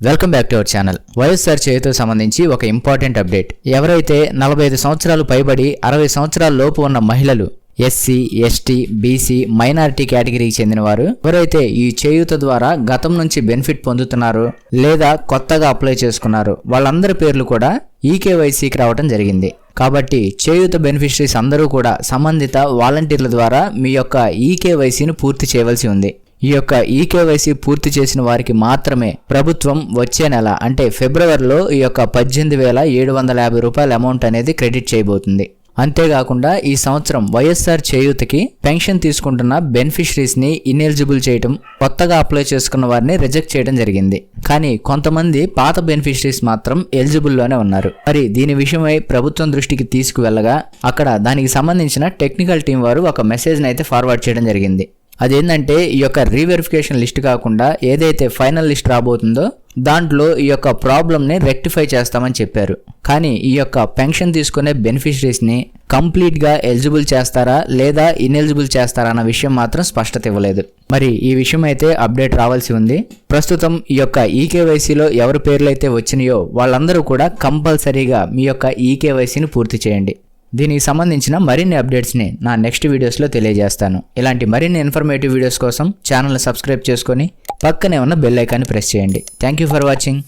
Welcome back to our channel YSR చేయుతో సంబంధించి ఒక important update ఎవరైతే నలభై ఐదు సంవత్సరాలు పైబడి అరవై సంవత్సరాల లోపు ఉన్న మహిళలు ఎస్సీ ఎస్టీ బీసీ మైనారిటీ కేటగిరీకి చెందిన వారు ఎవరైతే ఈ చేయూత ద్వారా గతం నుంచి బెనిఫిట్ పొందుతున్నారు లేదా కొత్తగా అప్లై చేసుకున్నారు వాళ్ళందరి పేర్లు కూడా ఈకేవైసీకి రావడం జరిగింది. కాబట్టి చేయూత బెనిఫిషరీస్ అందరూ కూడా సంబంధిత వాలంటీర్ల ద్వారా మీ యొక్క ఈకేవైసీని పూర్తి చేయవలసి ఉంది. ఈ యొక్క ఈకేవైసీ పూర్తి చేసిన వారికి మాత్రమే ప్రభుత్వం వచ్చే నెల అంటే ఫిబ్రవరిలో ఈ యొక్క పద్దెనిమిది వేల ఏడు వందల యాభై రూపాయల అమౌంట్ అనేది క్రెడిట్ చేయబోతుంది. అంతేకాకుండా ఈ సంవత్సరం వైఎస్ఆర్ చేయూతకి పెన్షన్ తీసుకుంటున్న బెనిఫిషరీస్ని ఇన్ఎలిజిబుల్ చేయటం కొత్తగా అప్లై చేసుకున్న వారిని రిజెక్ట్ చేయడం జరిగింది. కానీ కొంతమంది పాత బెనిఫిషరీస్ మాత్రం ఎలిజిబుల్లోనే ఉన్నారు. మరి దీని విషయమై ప్రభుత్వం దృష్టికి తీసుకువెళ్ళగా అక్కడ దానికి సంబంధించిన టెక్నికల్ టీం వారు ఒక మెసేజ్ని అయితే ఫార్వర్డ్ చేయడం జరిగింది. అదేంటంటే ఈ యొక్క రీవెరిఫికేషన్ లిస్ట్ కాకుండా ఏదైతే ఫైనల్ లిస్ట్ రాబోతుందో దాంట్లో ఈ యొక్క ప్రాబ్లమ్ని రెక్టిఫై చేస్తామని చెప్పారు. కానీ ఈ యొక్క పెన్షన్ తీసుకునే బెనిఫిషరీస్ని కంప్లీట్గా ఎలిజిబుల్ చేస్తారా లేదా ఇన్ఎలిజిబుల్ చేస్తారా అన్న విషయం మాత్రం స్పష్టత ఇవ్వలేదు. మరి ఈ విషయం అయితే అప్డేట్ రావాల్సి ఉంది. ప్రస్తుతం ఈ యొక్క ఈకేవైసీలో ఎవరి పేర్లు అయితే వచ్చినాయో వాళ్ళందరూ కూడా కంపల్సరీగా మీ యొక్క ఈకేవైసీని పూర్తి చేయండి. దీనికి సంబంధించిన మరిన్ని అప్డేట్స్ని నా నెక్స్ట్ వీడియోస్లో తెలియజేస్తాను. ఇలాంటి మరిన్ని ఇన్ఫర్మేటివ్ వీడియోస్ కోసం ఛానల్ని సబ్స్క్రైబ్ చేసుకొని పక్కనే ఉన్న బెల్ ఐకాన్ని ప్రెస్ చేయండి. Thank you for watching.